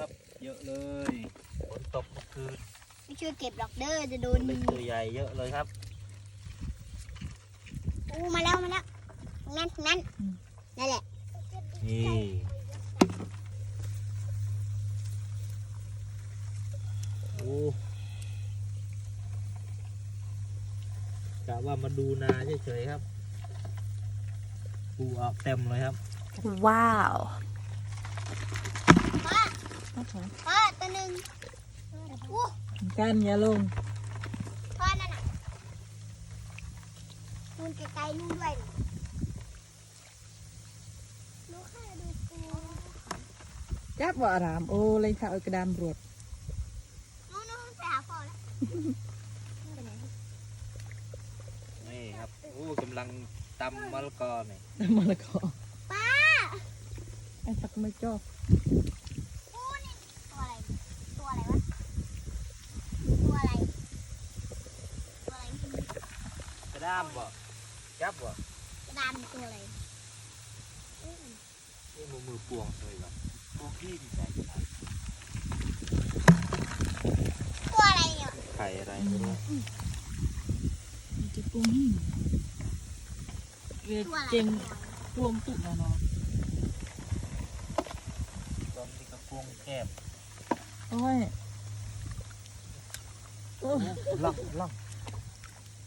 ครับ เยอะเลยฝนตกเมื่อคืนไม่ช่วยเก็บหรอกเด้อจะโดตัวนเล็กตัวใหญ่เยอะเลยครับอู้มาแล้วมาแล้วนั่นนั่นนั่นแหละนี่โอ้กะว่ามาดูนาเฉยๆครับปูออกเต็มเลยครับ ว้าว พ่อพ่อตัวหนึ่งอู้กันอย่าลงพ่อนั่นน่ะนู่นไกลๆนู่นด้วยดูค่ะดูปูจับว่าอารามโอ้เลยค่ะเอากระดามรวดนู่นนู่นไปหาพ่อแล้วไปไหนนี่ครับโอ้กำลังตำมะละกอเนี่ยมาละกอป้าไอ้ปักไม่จอบ อู้นี่ตัวอะไรตัวอะไรวะตัวอะไรตัวอะไรไม่รู้ กระด้ามบ่จับบ่กระดานตัวอะไรอู้นี่มือมือปวงเลยบ่ปวงที่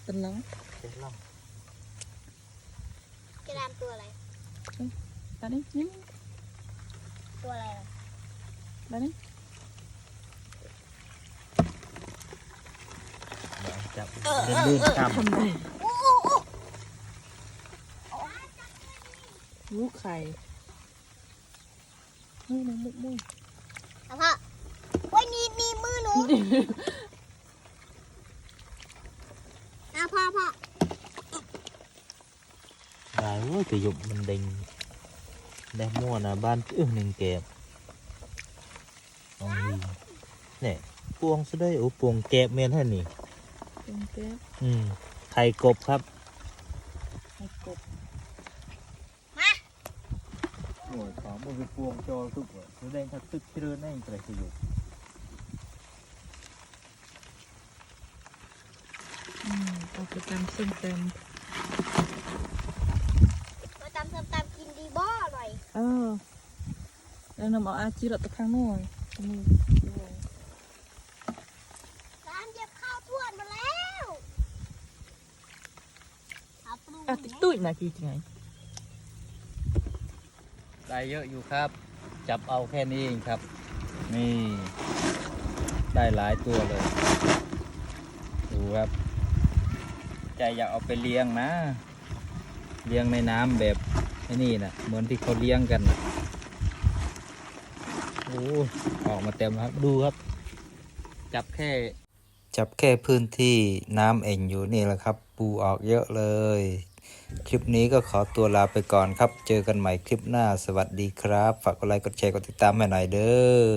เนี่ยไข่อะไรไม่รู้มันจะปรุงหิ้งเวียตัวอะไรเจงปรุงตุกนะเนาะตอนนี้ก็ปวงแคบโอ้ยโอ้ยล่องล่องตันหลังเป็นล่องกระดานตัวอะไรตอนนี้ยิ้มตัวอะไรล่ะตอนนี้เดี๋ยวจับเดินลื่นตำทำไมอู้อู้อู้ลูกไข่เฮ้ยน้องมุกมุกแล้วพ่อโอ้ยนี่นี่มือหนู เอาพ่อพ่อได้เว้ยแต่หยุบมันเด้งได้มั่วนะบ้านอื้อหนึ่งเก็บลองดีเนี่ยปวงซะด้วยโอ้ปวงแกบเมนให้นี่ปรุงแก้วอืมไข่กบครับไข่กบโอ้ยของมันเป็นปวงจอทุกเลยแสดงถ้าตึกเจริญนั่นจะสยุกอืมเอา ไปตำส้มตมาตำส้มตำกินดีบ่อหน่อยำเออแล้วนำเอาอาจีรตะข้างหน่อยตรงนี้ด้วยร้านเก็บข้าวทวดมาแล้วเอาปรุงอะติ๊กตุ้ยนะคือไงได้เยอะอยู่ครับ จับเอาแค่นี้เองครับ นี่ ได้หลายตัวเลย ดูครับ ใจอยากเอาไปเลี้ยงนะ เลี้ยงในน้ำแบบนี่นะเหมือนที่เขาเลี้ยงกันนะโอ้ออกมาเต็มครับดูครับ จับแค่ จับแค่พื้นที่น้ำเองอยู่นี่แหละครับ ปูออกเยอะเลย คลิปนี้ก็ขอตัวลาไปก่อนครับ เจอกันใหม่คลิปหน้าสวัสดีครับ ฝากกดไลค์กดแชร์กดติดตามให้หน่อยเด้อ